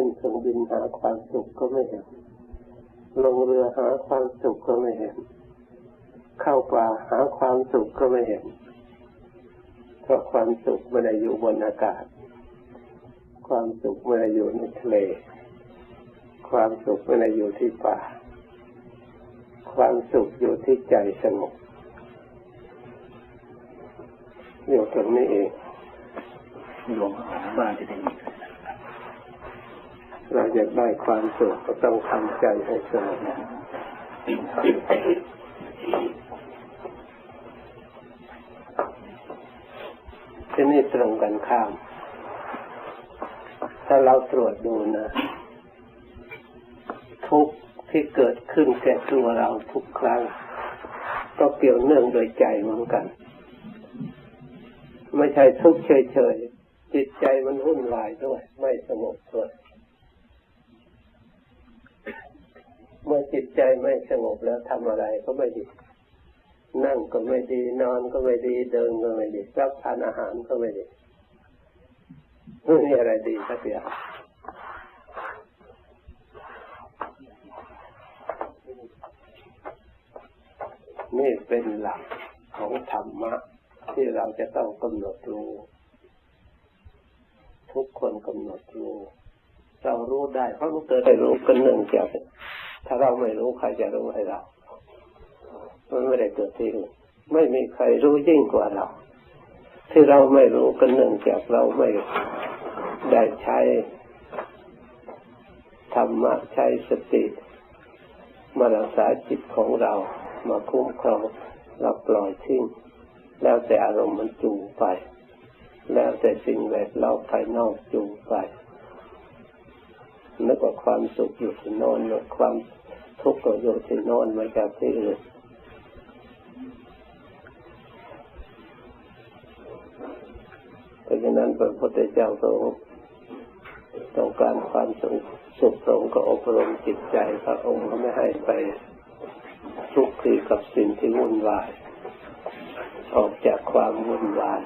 ขึ้นเครื่องบินหาความสุขก็ไม่เห็น ลงเรือหาความสุขก็ไม่เห็น เข้าป่าหาความสุขก็ไม่เห็น เพราะความสุขไม่ได้อยู่บนอากาศ ความสุขไม่ได้อยู่ในทะเล ความสุขไม่ได้อยู่ที่ป่า ความสุขอยู่ที่ใจสงบอยู่ตรงนี้เองหลวงของบ้านจะได้มี เราอยากได้ความสุขก็ต้องทำใจให้สงบที่นี่ตรงกันข้าม ถ้าเราตรวจดูนะ ทุกที่เกิดขึ้นแก่ตัวเราทุกครั้ง ก็เกี่ยวเนื่องโดยใจเหมือนกัน ไม่ใช่ทุกเฉยๆจิตใจมันวุ่นวายด้วย ไม่สงบด้วย มื่อจิตใจไม่สงบแล้วทำอะไรก็ไม่ดี นั่งก็ไม่ดี นอนก็ไม่ดี เดินก็ไม่ดีรับทานอาหารก็ไม่ดีไม่มีอะไรดีสักอย่างนี่เป็นหลักของธรรมะ ที่เราจะต้องกำหนดรู้ ทุกคนกำหนดรู้ เรารู้ได้เพราะมันเกิดได้รู้กันหนึ่งเกี่ยว ถ้าเราไม่รู้ใครจะรู้ให้เรา มันไม่ได้เกิดที่อื่นไม่มีใครรู้ยิ่งกว่าเรา ที่เราไม่รู้กันเนื่องจากเราไม่ได้ใช้ธรรมะใช้สติมารักษาจิตของเรา มาคุ้มครองเราปล่อยทิ้งแล้วแต่อารมณ์มันจูงไป แล้วแต่สิ่งแวดล้อมภายนอกจูงไปนึกว่าความสุขอยู่ที่โน่นนึกความ ทุกข์ก็อยู่ที่โน่นมาจากที่อื่นเพราะฉะนั้นพระพุทธเจ้าทรงต้องการความสุขสุขทรงก็อบรมจิตใจพระองค์ไม่ให้ไปทุกข์ทีกับสิ่งที่วุ่นวาย ออกจากความวุ่นวาย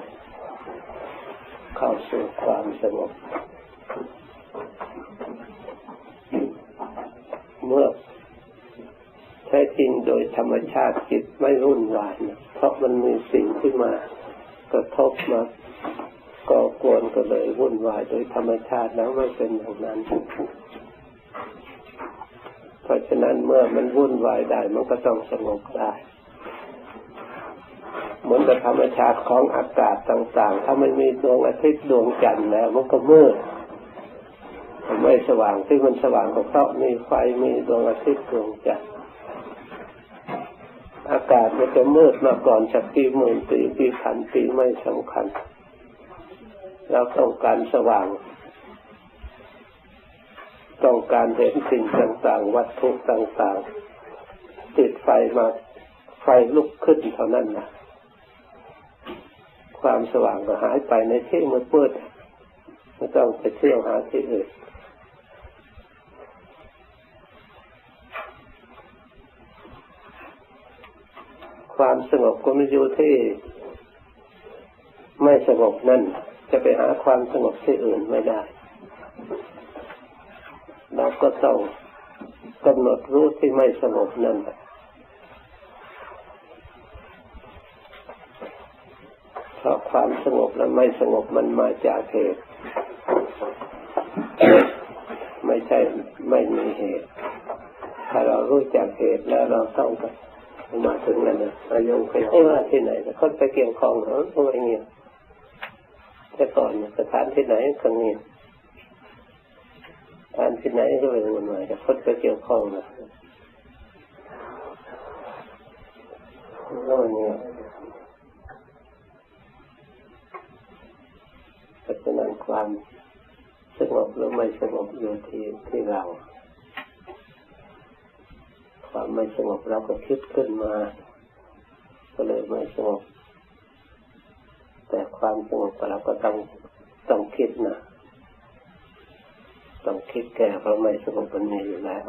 เข้าสู่ความสงบเมื่อ แท้จริงโดยธรรมชาติจิตไม่รุ่นวายนะเพราะมันมีสิ่งที่มากระทบมาก่อกวนก็เลยวุ่นวายโดยธรรมชาติแล้วไม่เป็นอย่างนั้น เพราะฉะนั้นเมื่อมันวุ่นวายได้มันก็ต้องสงบได้เหมือนกับธรรมชาติของอากาศต่าง ๆ ถ้าไม่มีดวงอาทิตย์ดวงจันทร์แล้วมันก็มืดไม่สว่างที่มันสว่างก็เพราะมีไฟมีดวงอาทิตย์ดวงจันทร์ อากาศมันจะมืดมาก่อนสักปีหมื่นปีปีพันปีไม่สำคัญ เราต้องการสว่าง ต้องการเห็นสิ่งต่างๆ วัตถุต่างๆ ติดไฟมาไฟลุกขึ้นเท่านั้นนะความสว่างก็หายไปในที่มืดมืดไม่ต้องไปเที่ยวหาที่อื่น ความสงบก็ไม่อยู่ที่ไม่สงบนั่นจะไปหาความสงบที่อื่นไม่ได้ เราก็ต้องกำหนดรู้ที่ไม่สงบนั่นเพราะความสงบและไม่สงบมันมาจากเหตุ ไม่ใช่ไม่มีเหตุ ถ้าเรารู้จักเหตุแล้วเราต้อง มาถึงนั่นนะอายุเคยเอ้ว่าที่ไหนคนไปเกี่ยวข้องเหรอทำไมเงี้ยแต่ก่อนสถานที่ไหนก็เงี้ยสถานที่ไหนก็ไปวนมาแต่คนไปเกี่ยวข้องนะก็เนี่ยเพราะฉะนั้นความสงบหรือไม่สงบอยู่ที่ที่เรา ความไม่สงบเราก็คิดขึ้นมา ก็เลยไม่สงบ แต่ความสงบเราก็ต้องต้องคิดนะต้องคิดแก่เพราะไม่สงบมันมีอยู่แล้ว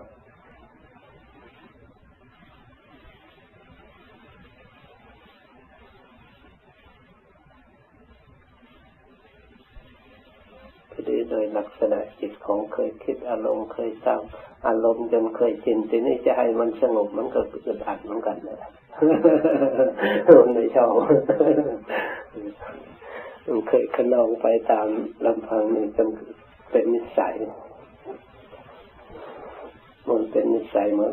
ทีนี้โด ยลักษณะจิต ของเคยคิดอารมณ์เคยสร้างอารมณ์จนเคยชินทีนี้จะให้มันสงบมันก็อึดอัดเหมือนกันนะมันไม่ชอบมันเคยขนองไปตามลำพังนี่จนเป็นนิสัยมันเป็นนิสัยเหมือน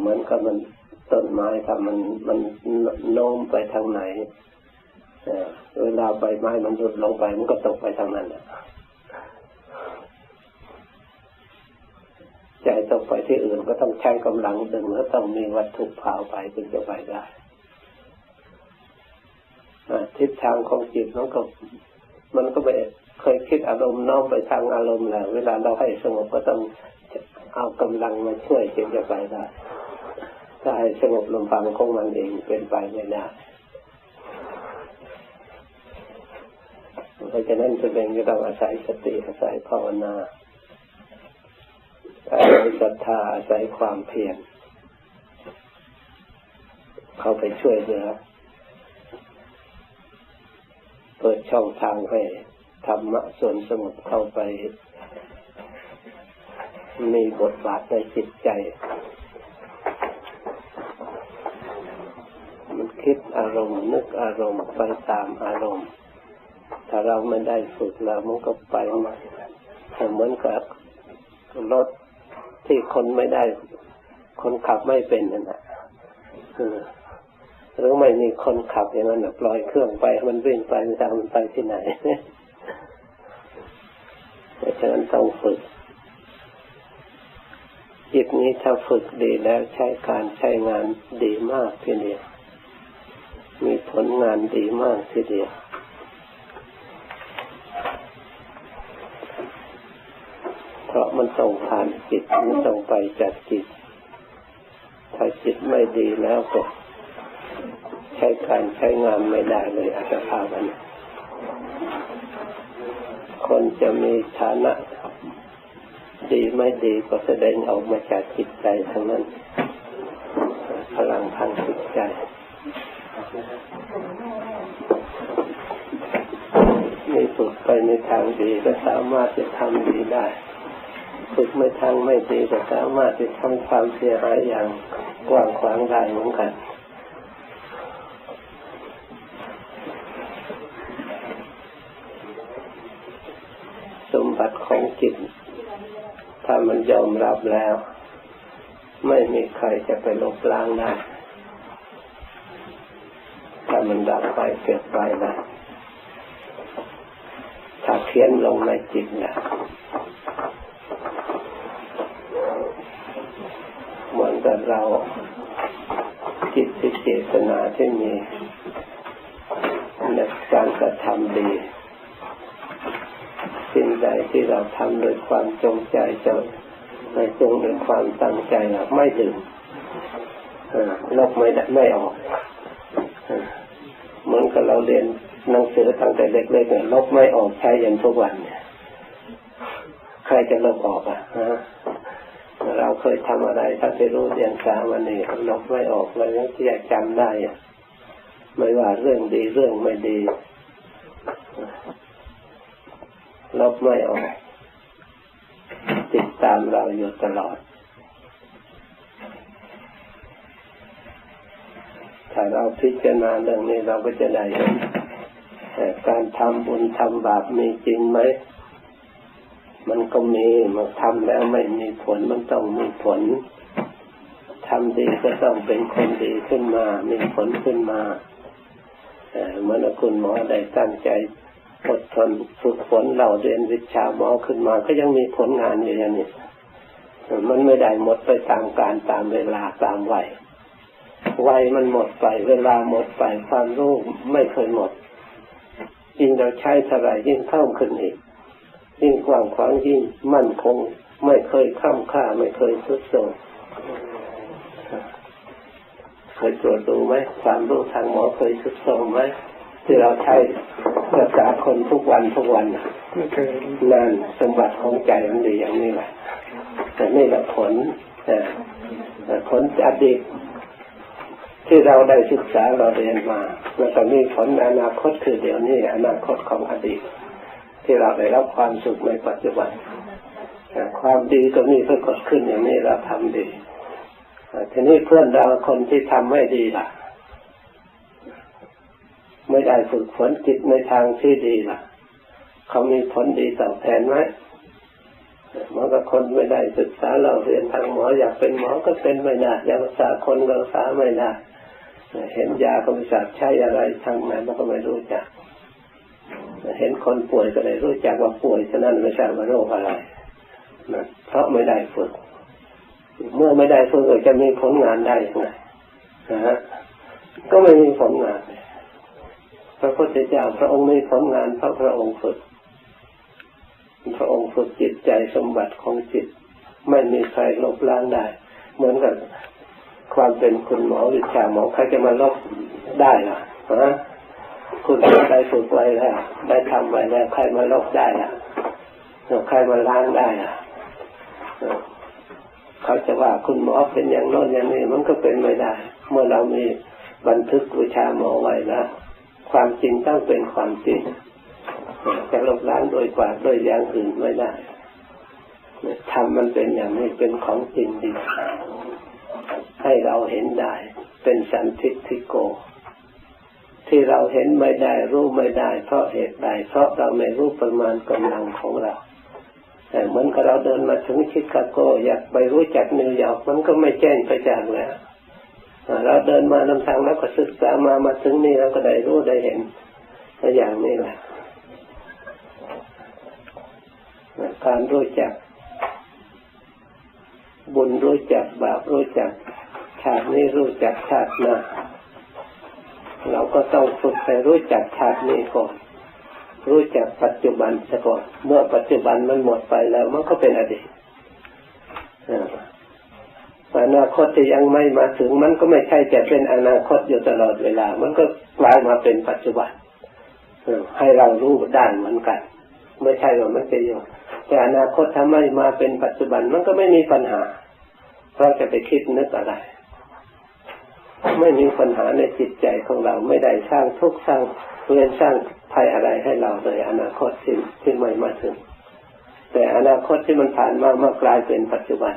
เหมือนกับมันต้นไม้ครับมันมันโน้มไปทางไหนเวลาใบไม้มันหยุดลงไปมันก็ตกไปทางนั้นแหละ ใจตกไปที่อื่นก็ต้องใช้กำลังดึงแล้วต้องมีวัตถุพาไปถึงจะไปได้ทิศทางของจิตมันก็มันก็ไปเคยคิดอารมณ์น้อมไปทางอารมณ์แหละเวลาเราให้สงบก็ต้องเอากำลังมาช่วยจึงจะไปได้ถ้าให้สงบลมฟังของมันเองเป็นไปไม่ได้เพราะฉะนั้นจะเป็นก็ต้องอาศัยสติอาศัยภาวนา อาศัยศรัทธาอาศัยความเพียรเข้าไปช่วยเหลือเปิดช่องทางให้ธรรมะส่วนสงบเข้าไป มีบทบาทในจิตใจ มันคิดอารมณ์นึกอารมณ์ไปตามอารมณ์ ถ้าเราไม่ได้ฝึกแล้วมันก็ไปมาเหมือนกับรถ ที่คนไม่ได้ คนขับไม่เป็นนั่นแหละหรือไม่มีคนขับอย่างนั้นปล่อยเครื่องไป มันวิ่งไปมันจะมันไปที่ไหนเพราะฉะนั้นต้องฝึกจิตนี้ถ้าฝึกดีแล้วใช้การใช้งานดีมากทีเดียวมีผลงานดีมากทีเดียว เพราะมันต้องผ่านจิตมันต้องไปจากจิต ถ้าจิตไม่ดีแล้วก็ใช้การใช้งานไม่ได้เลยอาจจะพากันคนจะมีฐานะ ดีไม่ดีก็แสดงออกมาจากจิตใจทั้งนั้น พลังทางจิตใจมีฝึกไปในทางดีก็สามารถจะทำดีได้ ฝึกไม่ทางไม่ดีก็สามารถจะทำความเสียหายอย่างกว้างขวางได้เหมือนกันสมบัติของจิต ถ้ามันยอมรับแล้ว ไม่มีใครจะไปลบล้างได้ถ้ามันดับไปเกิดไปนะถ้าเขียนลงในจิตนะ เหมือนกับเราจิตที่เจตนาที่มีในการกระทำดี สิ่งใดที่เราทำโดยความจงใจจงไม่จงด้วยความตั้งใจไม่ดื่มลบไม่ได้ไม่ออกเหมือนกับเราเรียนหนังสือตั้งแต่เด็กๆเนี่ยลบไม่ออกใช้ยันทุกวันเนี่ยใครจะลบออกอะฮะ เราเคยทำอะไรถ้าไปรู้เรียนสาวันนี้ลบไม่ออกเรายังที่จะจำได้ไม่ว่าเรื่องดีเรื่องไม่ดีลบไม่ออกติดตามเราอยู่ตลอด ถ้าเราพิจารณาเรื่องนี้เราก็จะได้การทำบุญทำบาปมีจริงไหม มันก็มีมันทำแล้วไม่มีผลมันต้องมีผลทำดีก็ต้องเป็นคนดีขึ้นมา มีผลขึ้นมาเมื่อคุณหมอได้ตั้งใจอดทนฝึกฝนเราเรียนวิชาหมอขึ้นมา ก็ยังมีผลงานอยู่อย่างนี้มันไม่ได้หมดไปตามการตามเวลาตามวัยวัยมันหมดไป เวลาหมดไปความรู้ไม่เคยหมดยิ่งเราใช้เท่าไรยิ่งเพิ่มขึ้นอีก ยิ่งกว้างขวางยิ่งมั่นคง ไม่เคยข้ามค่าไม่เคยทุดโทรมเคยตรวจดูไหมความรู้ทางหมอเคยทุดโทรมไหมที่เราใช้รักษาคนทุกวันทุกวันนั่นสมบัติของใจมันดีอย่างนี้แหละแต่นี่แหละผลผลอดีตที่เราได้ศึกษาเราเรียนมา แล้วก็มีผลอนาคตคือเดี๋ยวนี้อนาคตของอดีต ที่เราได้รับความสุขในปัจจุบันความดีก็มีเพื่อกิดขึ้นอย่างนี้เราทำดีทีนี้เพื่อนเราคนที่ทำไม่ดีล่ะ ไม่ได้ฝึกฝนจิตในทางที่ดีล่ะ เขามีผลดีตอบแทนไหมมันก็คนไม่ได้ศึกษาเราเรียนทางหมออยากเป็นหมอก็เป็นไม่ได้อยากรักษาคนก็รักษาไม่ได้เห็นยาก็ไม่ทราบใช้อะไรทางไหนมันก็ไม่รู้จัก เห็นคนป่วยก็เลยรู้จักว่าป่วยฉะนั้นไม่ทราบว่าโรคอะไรนะเพราะไม่ได้ฝึก เมื่อไม่ได้ฝึกจะมีผลงานได้ยังไงนะฮะก็ไม่มีผลงาน พระพุทธเจ้าพระองค์มีผลงานเพราะพระองค์ฝึก พระองค์ฝึกจิตใจสมบัติของจิต ไม่มีใครลบล้างได้ เหมือนกับความเป็นคุณหมอวิชาหมอใครจะมาลบได้ล่ะฮะ คุณได้ฝึกไว้แล้วได้ทำไว้แล้วใครมาลบได้ล่ะใครมาล้างได้ล่ะเขาจะว่าคุณหมอเป็นอย่างโน้นอย่างนี้มันก็เป็นไม่ได้ เมื่อเรามีบันทึกวิชาหมอไว้แล้วความจริงต้องเป็นความจริงจะลบล้างโดยกว่าโดยอย่างอื่นไม่ได้ทำมันเป็นอย่างนี้เป็นของจริงดีให้เราเห็นได้ เป็นสันทิฏฐิโก ที่เราเห็นไม่ได้รู้ไม่ได้ เพราะเหตุใดเพราะเราไม่รู้ประมาณกำลังของเรา แต่เหมือนกับเราเดินมาถึงชิคาโก อยากไปรู้จักนิวยอร์กมันก็ไม่แจ้งไปจากแล้วเราเดินมานำทางแล้วก็ศึกษามามาถึงนี่เราก็ได้รู้ได้เห็นตัวอย่างนี้แหละการรู้จัก บุญรู้จักบาปรู้จักชาตินี้รู้จักชาติหน้า เราก็ต้องฝึกให้รู้จักชาตินี้ก่อนรู้จักปัจจุบันซะก่อนเมื่อปัจจุบันมันหมดไปแล้ว มันก็เป็นอดีตอนาคตที่ยังไม่มาถึง มันก็ไม่ใช่จะเป็นอนาคตอยู่ตลอดเวลา มันก็กลายมาเป็นปัจจุบันให้เรารู้ด้เหมือนกัน ไม่ใช่ว่ามันจะอยู่แต่อนาคตถ้าไม่มาเป็นปัจจุบันมันก็ไม่มีปัญหาเพราะจะไปคิดนึกอะไร ไม่มีปัญหาในจิตใจของเราไม่ได้สร้างทุกข์สร้างเรียนสร้างภัยอะไรให้เราเลยอนาคตที่ที่ไม่มาถึง แต่อนาคตที่มันผ่านมามากลายเป็นปัจจุบัน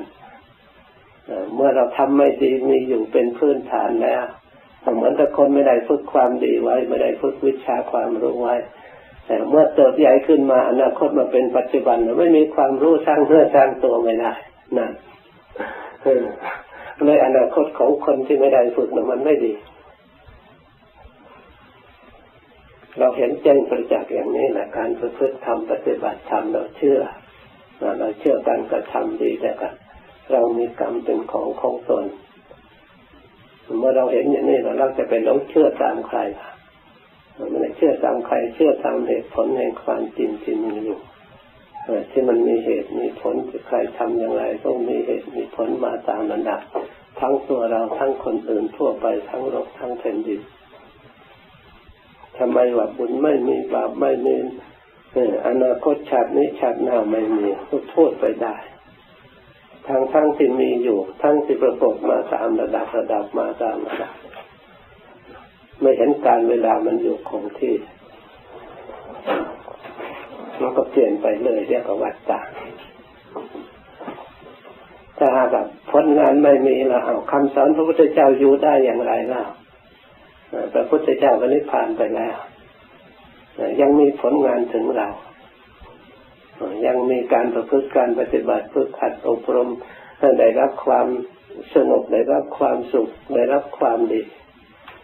เมื่อเราทำไม่ดีมีอยู่เป็นพื้นฐานแล้วเหมือนกับคนไม่ได้ฝึกความดีไว้ ไม่ได้ฝึกวิชาความรู้ไว้ แต่เมื่อเติบใหญ่ขึ้นมาอนาคตมาเป็นปัจจุบันไม่มีความรู้สร้างเพื่อสร้างตัวไม่ได้นั่น เลยอนาคตของคนที่ไม่ได้ฝึกมันไม่ดี เราเห็นแจ้งประจักษ์อย่างนี้แหละการประพฤติทำปฏิบัติธรรมเราเชื่อเราเชื่อการกระทำดีแต่กันเรามีกรรมเป็นของของตนเมื่อเราเห็นอย่างนี้เราจะไปหลงเชื่อตามใครไม่ได้เชื่อตามใคร เชื่อตามเหตุผลแห่งความจริงที่มีอยู่ที่มันมีเหตุมีผลใครทำอย่างไรต้องมีเหตุมีผลมาตามระดับ ทั้งตัวเราทั้งคนอื่นทั่วไปทั้งโลกทั้งแผ่นดินทำไมว่าบุญไม่มีบาปไม่มีอนาคตชาตินี้ชาติหน้าไม่มีก็โทษไปได้ทั้งทั้งที่มีอยู่ ทั้งที่ประกอบมาตามระดับระดับมาตามระดับไม่เห็นการเวลามันอยู่คงที่มันก็เปลี่ยนไปเลยเรียกว่าวัฏฏะ ถ้าหากผลงานไม่มีล้วเอาคำสอนพระพุทธเจ้าอยู่ได้อย่างไรล่ะพระพุทธเจ้าก็นิพพานไปแล้ว ยังมีผลงานถึงเรา ยังมีการประพฤติการปฏิบัติฝึกหัดอบรมได้รับความสงบได้รับความสุขได้รับความดี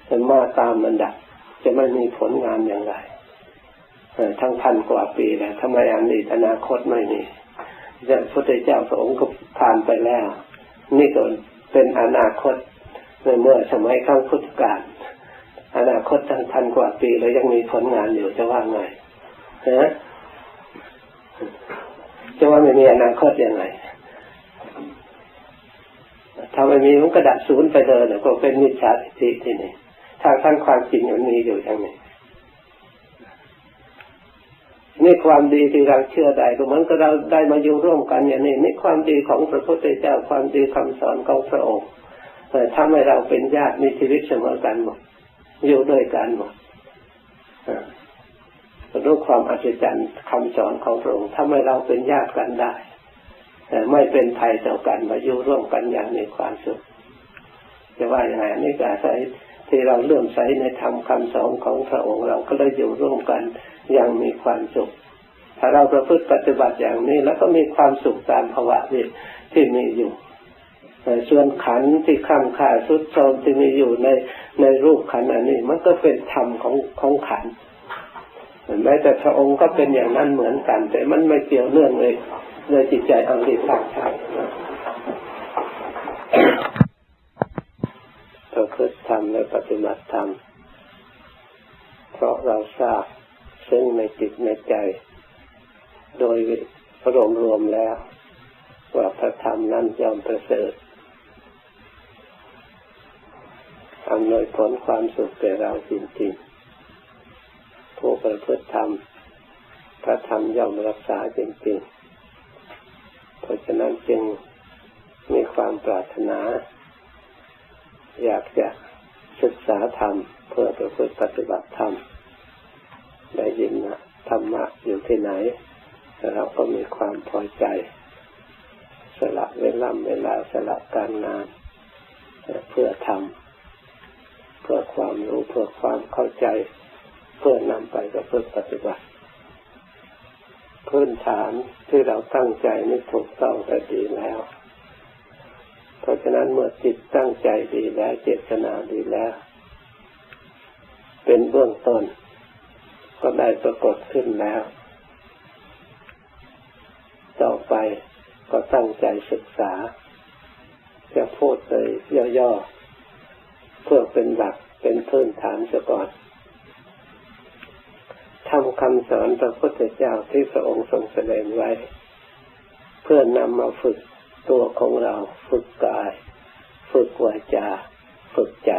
เป็นมาตามมันดับจะไม่มีผลงานอย่างไรทั้งพันกว่าปีแล้วทำไมอันนี้อนาคตไม่มี พระพุทธเจ้าพระองค์ก็ผ่านไปแล้ว นี่ก็เป็นอนาคตในเมื่อสมัยข้างพุทธกาลอนาคตทั้งพันกว่าปีแล้วยังมีผลงานอยู่จะว่าไงฮะจะว่าไม่มีอนาคตยังไงถ้าไม่มีมันก็ดับศูนย์ไปเลยก็เป็นมิจฉาทิฏฐิที่นี่ทางท่านความจริงมันมีอยู่อย่างนี้ นี่ความดีที่เราเชื่อได้ก็เหมือนกับเราได้มาอยู่ร่วมกันอย่างนี้นี่ความดีของพระพุทธเจ้าความดีคำสอนของพระองค์ทำให้เราเป็นญาติมีชีวิตเสมอกันหมดอยู่ด้วยกันหมดรู้ความอัศจรรย์คำสอนของพระองค์ทำให้เราเป็นญาติกันได้แต่ไม่เป็นภัยต่อกันมาอยู่ร่วมกันอย่างมีความสุขจะว่าอย่างไรนี่ก็อาศัยที่เราเลื่อมใสในธรรมคาสอนของพระองค์เราก็เลยอยู่ร่วมกัน อย่างมีความสุข ถ้าเราประพฤติปฏิบัติอย่างนี้ แล้วก็มีความสุขตามภาวะที่ที่มีอยู่ส่วนขันที่ข้ามขาสุดโทมที่มีอยู่ในในรูปขันอันนี้ มันก็เป็นธรรมของของขันแม้แต่พระองค์ก็เป็นอย่างนั้นเหมือนกัน แต่มันไม่เกี่ยวเนื่องเลยในจิตใจอันดีทางใจเราคิดทำและปฏิบัติธรรมเพราะเราทราบ จิตในใจ โดยรวมรวมแล้ว ว่าพระธรรมนั้นยอมประเสริฐอำนวยผลความสุขแก่เราจริงๆผู้ประพฤติธรรม พระธรรมย่อมรักษาจริงๆ เพราะฉะนั้นจึงมีความปรารถนา อยากจะศึกษาธรรม เพื่อประพฤติปฏิบัติธรรม ได้ยินนะ ธรรมะอยู่ที่ไหน เราก็มีความพอใจ สละเวลาเวลาสละการงาน เพื่อทำเพื่อความรู้เพื่อความเข้าใจ เพื่อนำไปกับเพื่อปฏิบัติพื้นฐานที่เราตั้งใจนี่ถูกต้องแต่ดีแล้ว เพราะฉะนั้นเมื่อจิตตั้งใจดีแล้ว เจตนาดีแล้ว เป็นเบื้องต้น ก็ได้ปรากฏขึ้นแล้ว ต่อไปก็ตั้งใจศึกษา จะพูดเลยย่อๆ เพื่อเป็นหลักเป็นพื้นฐานซะก่อนทำคำสอนพระพุทธเจ้าที่พระองค์ทรงแสดงไว้ เพื่อนำมาฝึกตัวของเรา ฝึกกาย ฝึกวาจา ฝึกใจ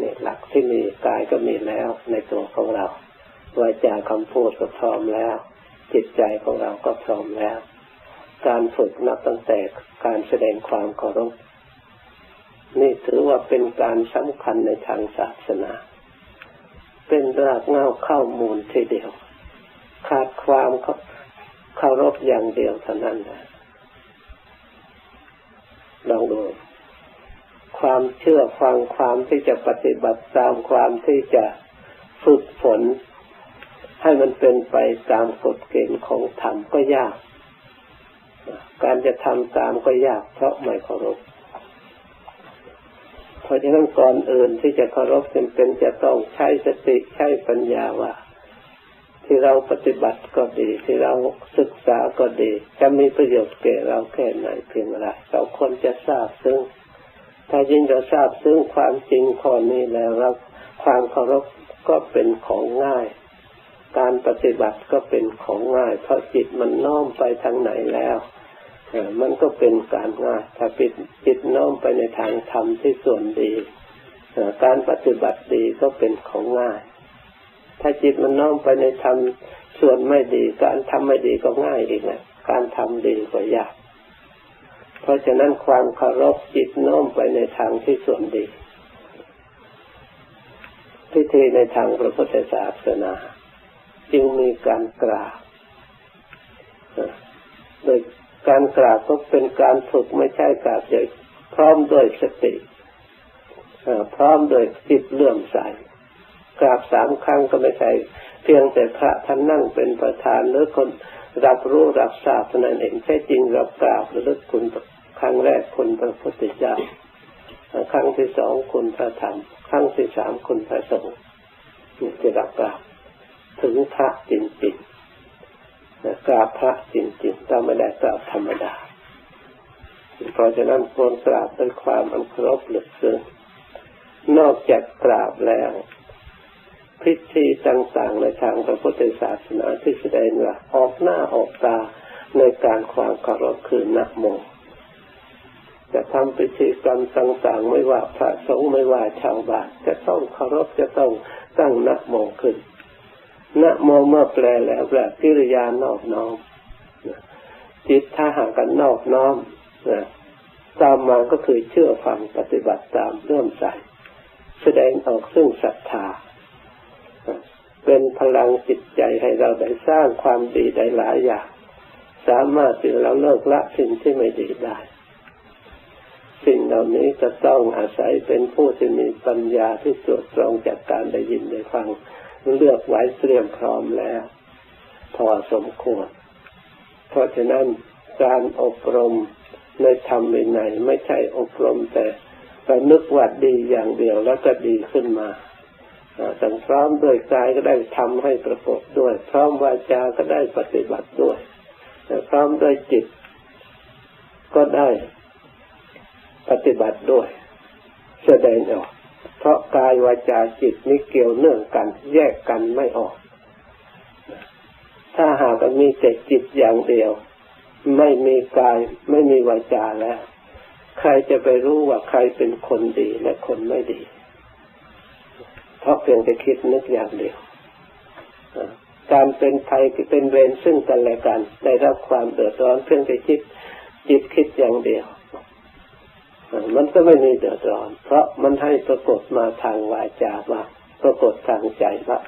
นี่หลักที่มีกายก็มีแล้วในตัวของเรา วาจาคำพูดก็พร้อมแล้ว จิตใจของเราก็พร้อมแล้ว การฝึกนับตั้งแต่การแสดงความเคารพนี่ถือว่าเป็นการสำคัญในทางศาสนา เป็นรากเงาเข้ามูลทีเดียว ขาดความเคารพอย่างเดียวเท่านั้นนะลองดูความเชื่อฟังความที่จะปฏิบัติตามความที่จะฝึกฝน ให้มันเป็นไปตามกฎเกณฑ์ของธรรมก็ยาก การจะทำตามก็ยากเพราะไม่เคารพเพราะฉะนั้นก่อนอื่นที่จะเคารพจำเป็นจะต้องใช้สติใช้ปัญญาว่า ที่เราปฏิบัติก็ดี ที่เราศึกษาก็ดี จะมีประโยชน์แก่เราแค่ไหนเพียงไรเราควรจะทราบซึ่ง ถ้ายิ่งเราทราบซึ่งความจริงข้อนี้แล้วเราความเคารพก็เป็นของง่าย การปฏิบัติก็เป็นของง่าย เพราะจิตมันน้อมไปทางไหนแล้วมันก็เป็นการง่ายถ้าปิดจิตน้อมไปในทางธรรมที่ส่วนดีการปฏิบัติดีก็เป็นของง่าย ถ้าจิตมันน้อมไปในธรรมส่วนไม่ดี การทำไม่ดีก็ง่ายอีกนะการทำดีก็ยาก เพราะฉะนั้นความเคารพจิตน้อมไปในทางที่ส่วนดีพิธีในทางพระพุทธศาสนา จึงมีการกราบโดยการกราบก็เป็นการฝึกไม่ใช่กราบเฉยพร้อมด้วยสติพร้อมโดยจิตเลื่อมใสกราบสามครั้งก็ไม่ใช่เพียงแต่พระท่านนั่งเป็นประธานหรือคนรับรู้รับทราบนั่นเองแท้จริงรับกราบหรือคุณครั้งแรกคุณพระพุทธเจ้าครั้งที่สองคุณพระธรรมครั้งที่สามคุณพระสงฆ์ที่รับกราบ ถึงพระจริงๆกราบพระจริงๆเราไม่ได้กราบธรรมดา เพราะฉะนั้นควรกราบด้วยความอันเคารพลึกซึ้งนอกจากกราบแล้วพิธีต่างๆในทางพระพุทธศาสนาที่แสดงว่าออกหน้าออกตาในการความเคารพคือนักโมจะทำพิธีกรรมต่างๆ ไม่ว่าพระสงฆ์ไม่ว่าชาวบ้านจะต้องเคารพจะต้องตั้งนักโมขึ้น นะโมเมื่อแปลแล้วแปลกิริยานอบน้อมจิตถ้าห่ากกันนอบน้อมตามมาก็คือเชื่อฟังปฏิบัติตามเริ่มใส่แสดงออกซึ่งศรัทธา เป็นพลังจิตใจให้เราได้สร้างความดีได้หลายอย่าง สามารถที่เราเลิกละสิ่งที่ไม่ดีได้ สิ่งเหล่านี้จะต้องอาศัยเป็นผู้ที่มีปัญญาที่ตรวจตรองจากการได้ยินได้ฟัง เลือกไว้เตรียมพร้อมแล้ว พอสมควร เพราะฉะนั้นการอบรมในธรรมในไหนไม่ใช่อบรมแต่แต่นึกว่าดีอย่างเดียวแล้วก็ดีขึ้นมาสังพร้อมด้วยกายก็ได้ทำให้ประกอบด้วย พร้อมวาจาก็ได้ปฏิบัติด้วยพร้อมด้วยจิต ก็ได้ปฏิบัติด้วย แสดงออก เพราะกายวาจาจิตนี้เกี่ยวเนื่องกัน แยกกันไม่ออก ถ้าหากมีแต่จิตอย่างเดียว ไม่มีกายไม่มีวาจาแล้ว ใครจะไปรู้ว่าใครเป็นคนดีและคนไม่ดี เพราะเพียงแต่คิดนึกอย่างเดียวการเป็นภัยเป็นเวรซึ่งกันและกันได้รับความเดือดร้อนเพียงแต่คิดจิตคิดอย่างเดียว มันก็ไม่มีเดือดร้อน เพราะมันให้ปรากฏมาทางวาจาว่าปรากฏทางใจว่า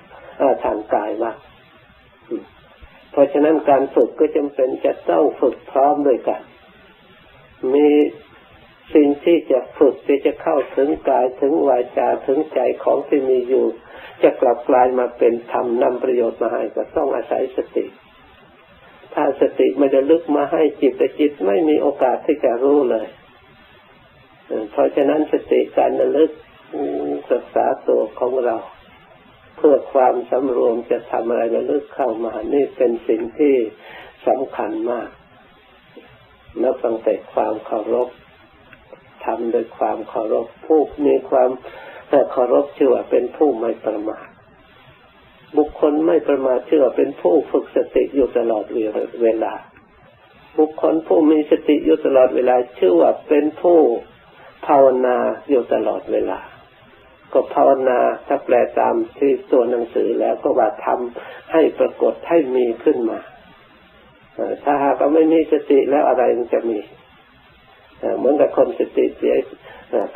ทางกายว่าเพราะฉะนั้นการฝึกก็จำเป็นจะต้องฝึกพร้อมด้วยกัน มีสิ่งที่จะฝึกที่จะเข้าถึงกายถึงวาจาถึงใจของที่มีอยู่ จะกลับกลายมาเป็นธรรมนำประโยชน์มาให้ก็ต้องอาศัยสติ ถ้าสติไม่ได้ลึกมาให้จิตแต่จิตไม่มีโอกาสที่จะรู้เลย เพราะฉะนั้นสติการระลึกศึกษาตัวของเรา เพื่อความสำรวมจะทำอะไรระลึกเข้ามานี่เป็นสิ่งที่สำคัญมากนับตั้งแต่ความเคารพทำโดยความเคารพผู้มีความเคารพชื่อว่าเป็นผู้ไม่ประมาทบุคคลไม่ประมาทชื่อว่าเป็นผู้ฝึกสติอยู่ตลอดเวลา บุคคลผู้มีสติอยู่ตลอดเวลาชื่อว่าเป็นผู้ ภาวนาอยู่ตลอดเวลา ก็ภาวนาถ้าแปลตามที่ตัวหนังสือแล้วก็ว่าทำให้ปรากฏให้มีขึ้นมาถ้าหากว่าไม่มีสติแล้วอะไรมันจะมีเหมือนกับคนสติเสีย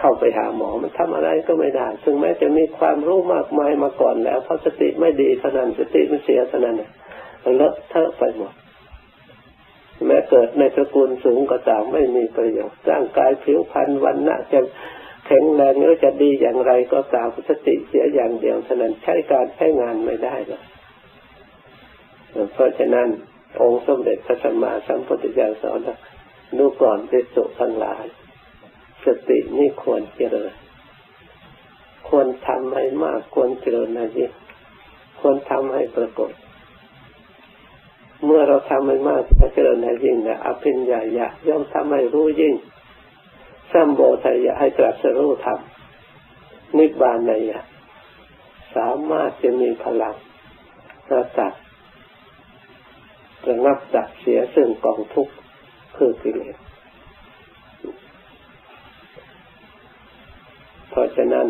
เข้าไปหาหมอมันทำอะไรก็ไม่ได้ซึ่งแม้จะมีความรู้มากมายมาก่อนแล้วเพราะสติไม่ดีเท่านั้นสติมันเสียเท่านั้นเลอะเทอะไปหมด แม้เกิดในตระกูลสูงก็ตามไม่มีประโยชน์ร่างกายผิวพรรณวันณะจะแข็งแรงหรือจะดีอย่างไรก็ตามสติเสียอย่างเดียวเท่านั้นใช้การใช้งานไม่ได้เลยเพราะฉะนั้นองค์สมเด็จพระสัมมาสัมพุทธเจ้าสอนดูก่อนเป็นสุทั้งหลาย สตินี่ควรเจริญควรทำให้มากควรเจริญนะยิ่งควรทำให้ปรากฏ เมื่อเราทำให้มากจะเจริญให้ยิ่งนะอภิญญาญะย่อมทำให้รู้ยิ่งสัมโบทายะให้ตรัสรู้ธรรมนิบานในยะสามารถจะมีพลังระตัดระงับดับเสียซึ่งกองทุกข์คือกิเลสเพราะฉะนั้น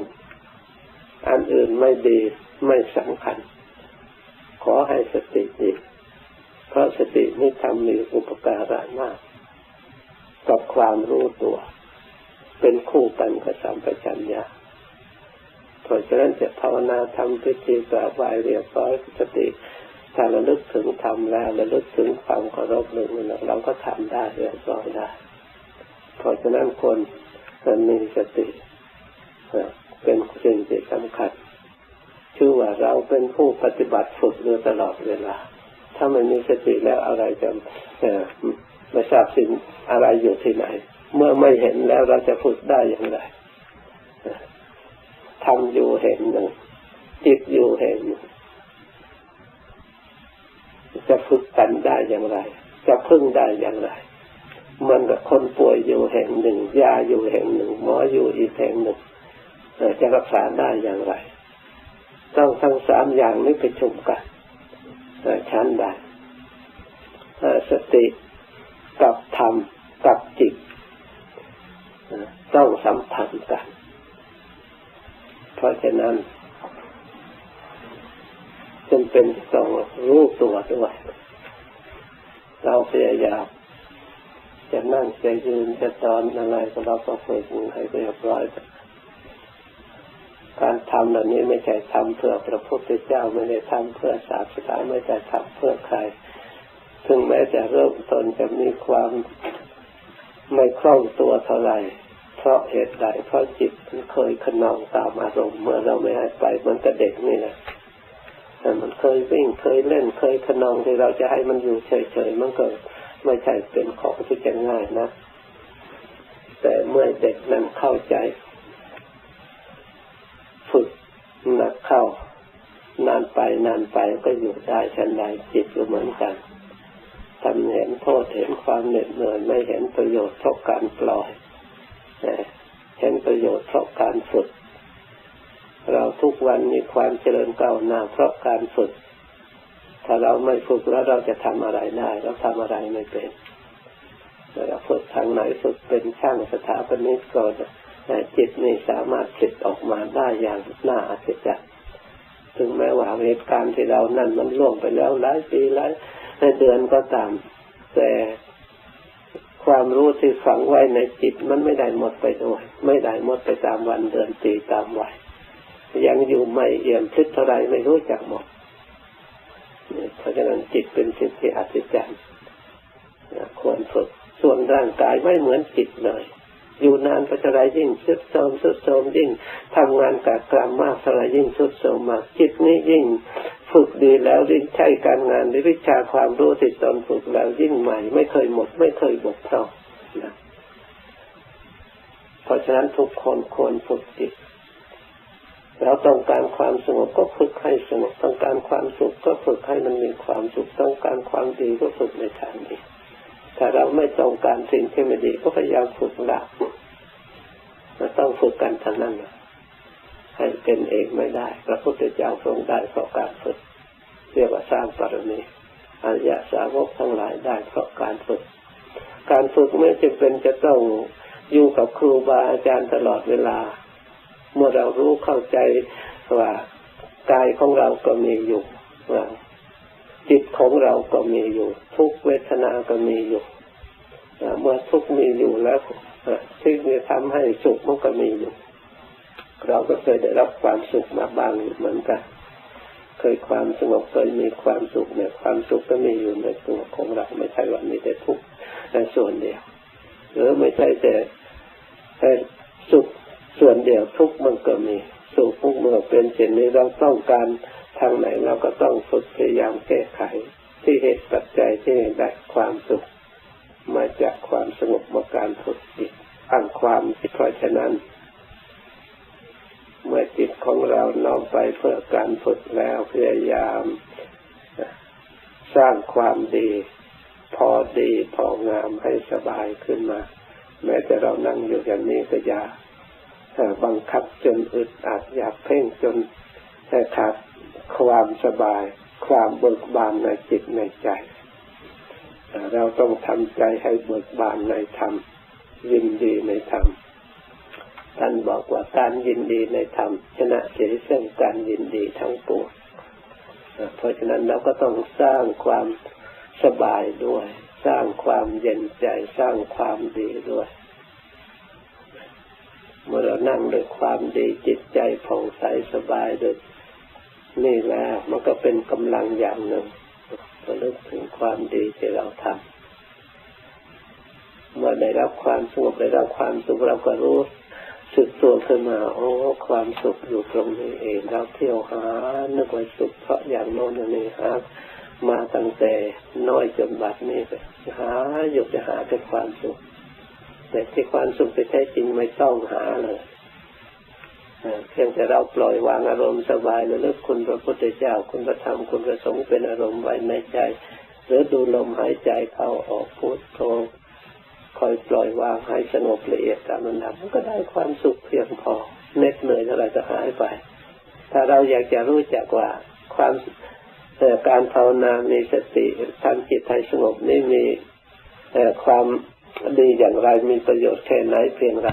อันอื่นไม่ดีไม่สำคัญ ขอให้สติดี เพราะสตินี้ทำมีอุปการะมากกับความรู้ตัว เป็นคู่กันกับสัมปชัญญะเพราะฉะนั้นจะภาวนาทำพิธีกราบไหว้เรียบร้อยสติถ้าระลึกถึงทำแล้วระลึกถึงความเคารพหนึ่งเราก็ทำได้เรียบร้อยได้เพราะฉะนั้นคนมันมีสติเป็นสิ่งที่สำคัญชื่อว่าเราเป็นผู้ปฏิบัติฝึกอยู่ตลอดเวลา ถ้ามันมีสติแล้วอะไรจะไม่ทราบสิ่งอะไรอยู่ที่ไหน เมื่อไม่เห็นแล้วเราจะฝึกได้อย่างไรทำอยู่เห็นหนึ่งจิตอยู่เห็นหนึ่งจะฝึกกันได้อย่างไร จะพึ่งได้อย่างไร มันกับคนป่วยอยู่แห่งหนึ่งยาอยู่แห่งหนึ่งหมออยู่อีกแห่งหนึ่งจะรักษาได้อย่างไร ต้องทั้งสามอย่างนี้ไปชุมกัน ชั้นได้สติกับธรรมกับจิตต้องสัมพันธ์กัน เพราะฉะนั้นจำเป็นต้องรู้ตัวด้วยเราพยายามจะนั่งจะยืนจะตอนอะไรก็เราก็ฝึกให้เรียบร้อย การทำเหล่านี้ไม่ใช่ทำเพื่อพระพุทธเจ้าไม่ได้ทำเพื่อศาสนาไม่ได้ทำเพื่อใครถึงแม้จะเริ่มต้นจะมีความไม่คล่องตัวเท่าไหร่ เพราะเหตุใดเพราะจิตมันเคยขนองตามอารมณ์เมื่อเราไม่ให้ไปมันก็เด็กนี่แหละแต่มันเคยวิ่งเคยเล่นเคยขนองที่เราจะให้มันอยู่เฉยๆมันก็ไม่ใช่เป็นของที่จะง่ายนะ แต่เมื่อเด็กนั้นเข้าใจ ฝึกหนัก เข้านานไปนานไปก็อยู่ได้ชันใดจิตก็เหมือนกันทำเห็นโทษเห็นความเหน็ดเหนื่อยไม่เห็นประโยชน์เพราะการปล่อยเห็นประโยชน์เพราะการฝึก เราทุกวันมีความเจริญก้าวหน้าเพราะการฝึก ถ้าเราไม่ฝึกแล้วเราจะทำอะไรได้เราทำอะไรไม่เป็นเราฝึกทางไหนฝึกเป็นช่างสถาปนิกก็จิตนี่สามารถคิดออกมาได้อย่างน่าอัศจรรย์ ถึงแม้ว่าเหตุการณ์ที่เรานั่นมันล่วงไปแล้วหลายปีหลายเดือนก็ตาม แต่ความรู้ที่ฝังไว้ในจิตมันไม่ได้หมดไปด้วยไม่ได้หมดไปตามวันเดือนปีตามวัยยังอยู่ไม่เอี่ยมพิษเท่าไรไม่รู้จักหมดเพราะฉะนั้นจิตเป็นสิ่งที่อัศจรรย์ควรฝึกส่วนร่างกายไม่เหมือนจิตเลย อยู่นานไปเท่าไรยิ่งสุดโทมสุดโทมยิ่งทำงานกับกรรมมากเท่าไรยิ่งสุดโทมมากจิตนี้ยิ่งฝึกดีแล้วยิ่งใช้การงานในวิชาความรู้ที่ตนฝึกแล้วยิ่งใหม่ ไม่เคยหมด ไม่เคยบกพร่องนะเพราะฉะนั้นทุกคนควรฝึกจิตเราต้องการความสงบก็ฝึกให้สงบต้องการความสุขก็ฝึกให้มันมีความสุขต้องการความดีก็ฝึกในทางดี ถ้าเราไม่ต้องการสิ่งที่ไม่ดีก็พยายามฝึกละเราต้องฝึกกันทั้งนั้นให้เป็นเองไม่ได้พระพุทธเจ้าทรงได้เพราะการฝึกเรียกว่าสร้างปรมีอริยสาวกทั้งหลายได้เพราะการฝึก การฝึกไม่จำเป็นจะต้องอยู่กับครูบาอาจารย์ตลอดเวลา เมื่อเรารู้เข้าใจว่ากายของเราก็มีอยู่ จิตของเราก็มีอยู่ ทุกเวทนาก็มีอยู่เมื่อทุกมีอยู่แล้วที่จะทำให้สุขมันก็มีอยู่ เราก็เคยได้รับความสุขมาบ้างเหมือนกันเคยความสงบเคยมีความสุขเนี่ยความสุขก็มีอยู่ในตัวของเราไม่ใช่ว่ามีแต่ทุกข์แต่ส่วนเดียว หรือไม่ใช่แต่สุขส่วนเดียวทุกข์มันก็มีสุขทุกเมื่อเป็นเช่นนี้เราต้องการ ทางไหนเราก็ต้องฝึกพยายามแก้ไข ที่เหตุปัจจัยที่ได้ความสุข มาจากความสงบมาการฝึกจิตตั้งความเพราะฉะนั้น เมื่อจิตของเราน้อมไปเพื่อการฝึกแล้วพยายามสร้างความดี พอดีพองามให้สบายขึ้นมา แม้แต่เรานั่งอยู่อย่างนี้ก็อย่าบังคับจนอึดอัดอยากเพ่งจนขาด ความสบาย ความเบิกบานในจิตในใจ เราต้องทำใจให้เบิกบานในธรรม ยินดีในธรรม ท่านบอกว่าการยินดีในธรรม ชนะเสียซึ่งการยินดีทั้งปวงเพราะฉะนั้นเราก็ต้องสร้างความสบายด้วย สร้างความเย็นใจ สร้างความดีด้วยเมื่อเรานั่งด้วยความดีจิตใจผ่องใสสบายด้วย นี่แล้วมันก็เป็นกำลังอย่างหนึ่งระลึกถึงความดีที่เราทำเมื่อได้รับความสงบได้รับความสุขเราก็รู้สึกตัวขึ้นมาโอ้ความสุขอยู่ตรงนี้เองเราเที่ยวหานึกว่าสุขเพราะอย่างโน้นอย่างนี้หามาตั้งแต่น้อยจนบัดนี้ไปหาอยู่จะหาแต่ความสุข แต่ที่ความสุขไปแท้จริงไม่ต้องหาเลย เพียงแต่เราปล่อยวางอารมณ์สบายแล้วลือกคุณพระพุทธเจ้าคุณพระธรรมคุณพระสงฆ์เป็นอารมณ์ไว้ในใจ หรือดูลมหายใจเข้าออกพุทโธคอยปล่อยวางให้สงบละเอียดตามมันดับมันก็ได้ความสุขเพียงพอเน็ดเหนื่อยเท่าไรจะหายไป ถ้าเราอยากจะรู้จักว่าความการภาวนามีสติทำจิตให้สงบนี่มีความดีอย่างไรมีประโยชน์แค่ไหนเพียงไร